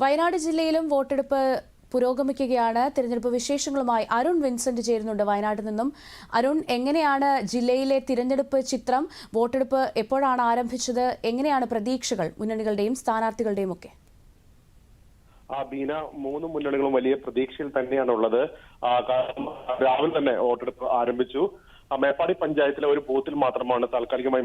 വയനാട് ജില്ലയിലും വോട്ടെടുപ്പ് പുരോഗമിക്കുകയാണ്. തിരഞ്ഞെടുപ്പ് വിശേഷങ്ങളുമായി അരുൺ വിൻസെന്റ് ചേരുന്നുണ്ട് വയനാട്ടിൽ നിന്നും. അരുൺ എങ്ങനെയാണ് ജില്ലയിലെ തിരഞ്ഞെടുപ്പ് ചിത്രം? വോട്ടെടുപ്പ് എപ്പോഴാണ് ആരംഭിച്ചത്? എങ്ങനെയാണ് പ്രതീക്ഷകൾ? മുന്നണികളുടെയും സ്ഥാനാർത്ഥികളുടെയും ഒക്കെ. ആ ബീന മൂന്ന് മുന്നണികളും വലിയ പ്രതീക്ഷയിൽ തന്നെയാണ് ഉള്ളത് രാവിലെ തന്നെ വോട്ടെടുപ്പ് ആരംഭിച്ചു. മേപ്പാടി പഞ്ചായത്തിലെ ഒരു ബൂത്തിൽ മാത്രമാണ് താൽക്കാലികമായി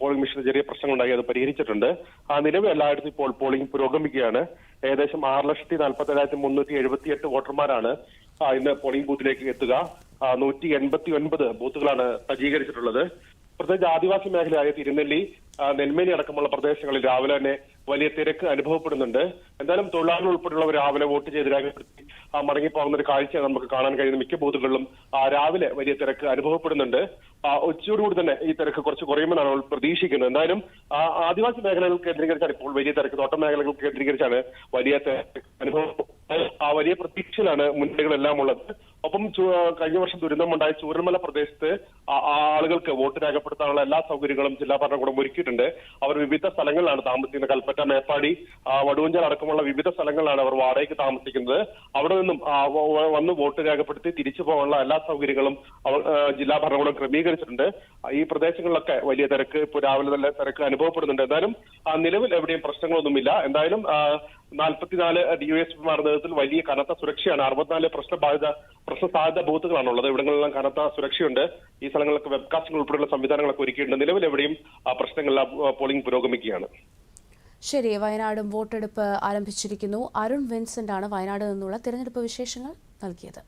പോളിംഗ് മെഷീൻ ചെറിയ പ്രശ്നങ്ങളുണ്ടായി അത് പരിഹരിച്ചിട്ടുണ്ട്. ആ, നിലവിൽ എല്ലായിടത്തും ഇപ്പോൾ പോളിംഗ് പുരോഗമിക്കുകയാണ്. ഏകദേശം ആറ് ലക്ഷത്തി നാൽപ്പത്തി ഏഴായിരത്തി മുന്നൂറ്റി എഴുപത്തി എട്ട് വോട്ടർമാരാണ് ഇന്ന് പോളിംഗ് ബൂത്തിലേക്ക് എത്തുക. നൂറ്റി എൺപത്തി ഒൻപത് ബൂത്തുകളാണ് സജ്ജീകരിച്ചിട്ടുള്ളത്. പ്രത്യേകിച്ച് ആദിവാസി മേഖലയായ തിരുനെല്ലി നെന്മേനി അടക്കമുള്ള പ്രദേശങ്ങളിൽ രാവിലെ തന്നെ വലിയ തിരക്ക് അനുഭവപ്പെടുന്നുണ്ട്. എന്തായാലും തൊഴിലാളികൾ ഉൾപ്പെടെയുള്ളവർ രാവിലെ വോട്ട് ചെയ്ത് രേഖപ്പെടുത്തി മടങ്ങിപ്പോകുന്ന ഒരു കാഴ്ച നമുക്ക് കാണാൻ കഴിയുന്ന മിക്ക ബൂത്തുകളിലും രാവിലെ വലിയ തിരക്ക് അനുഭവപ്പെടുന്നുണ്ട്. ഉച്ചയോടുകൂടി തന്നെ ഈ തിരക്ക് കുറച്ച് കുറയുമെന്നാണ് നമ്മൾ പ്രതീക്ഷിക്കുന്നത്. എന്തായാലും ആദിവാസി മേഖലകൾ കേന്ദ്രീകരിച്ചാണ് ഇപ്പോൾ വലിയ തിരക്ക് തോട്ടം മേഖലകൾ കേന്ദ്രീകരിച്ചാണ് വലിയ തിരക്ക് അനുഭവം ആ വലിയ പ്രതീക്ഷയിലാണ് മുന്നണികളെല്ലാം ഉള്ളത്. ഒപ്പം കഴിഞ്ഞ വർഷം ദുരന്തമുണ്ടായ ചൂരന്മല പ്രദേശത്ത് ആളുകൾക്ക് വോട്ട് രേഖപ്പെടുത്താനുള്ള എല്ലാ സൗകര്യങ്ങളും ജില്ലാ ഭരണകൂടം ഒരുക്കിയിട്ടുണ്ട്. അവർ വിവിധ സ്ഥലങ്ങളിലാണ് താമസിക്കുന്നത്. കൽപ്പറ്റ മേപ്പാടി വടുവഞ്ചൽ അടക്കമുള്ള വിവിധ സ്ഥലങ്ങളിലാണ് അവർ വാടകയ്ക്ക് താമസിക്കുന്നത്. അവിടെ നിന്നും വന്ന് വോട്ട് രേഖപ്പെടുത്തി തിരിച്ചു പോകാനുള്ള എല്ലാ സൗകര്യങ്ങളും ജില്ലാ ഭരണകൂടം ക്രമീകരിച്ചിട്ടുണ്ട്. ഈ പ്രദേശങ്ങളിലൊക്കെ വലിയ തിരക്ക് ഇപ്പോൾ രാവിലെ തന്നെ തിരക്ക് അനുഭവപ്പെടുന്നുണ്ട്. എന്തായാലും നിലവിൽ എവിടെയും പ്രശ്നങ്ങളൊന്നുമില്ല. എന്തായാലും നാൽപ്പത്തിനാല് ഡി യു എസ് പിമാരുടെ നേതൃത്വത്തിൽ വലിയ കനത്ത സുരക്ഷയാണ്. അറുപത്തിനാല് പ്രശ്നബാധിത പ്രശ്ന സാധ്യത ബൂത്തുകളാണുള്ളത് ഇവിടങ്ങളിലെല്ലാം കനത്ത സുരക്ഷയുണ്ട്. ഈ സ്ഥലങ്ങളിലൊക്കെ വെബ്കാസ്റ്റിംഗ് ഉൾപ്പെടെയുള്ള സംവിധാനങ്ങളൊക്കെ ഒരുക്കിയിട്ടുണ്ട്. നിലവിൽ എവിടെയും ആ, പ്രശ്നങ്ങളില്ല പോളിംഗ് പുരോഗമിക്കുകയാണ്. ശരി വയനാടും വോട്ടെടുപ്പ് ആരംഭിച്ചിരിക്കുന്നു. അരുൺ വിൻസെന്റ് ആണ് വയനാട് നിന്നുള്ള തിരഞ്ഞെടുപ്പ് വിശേഷങ്ങൾ നൽകിയത്.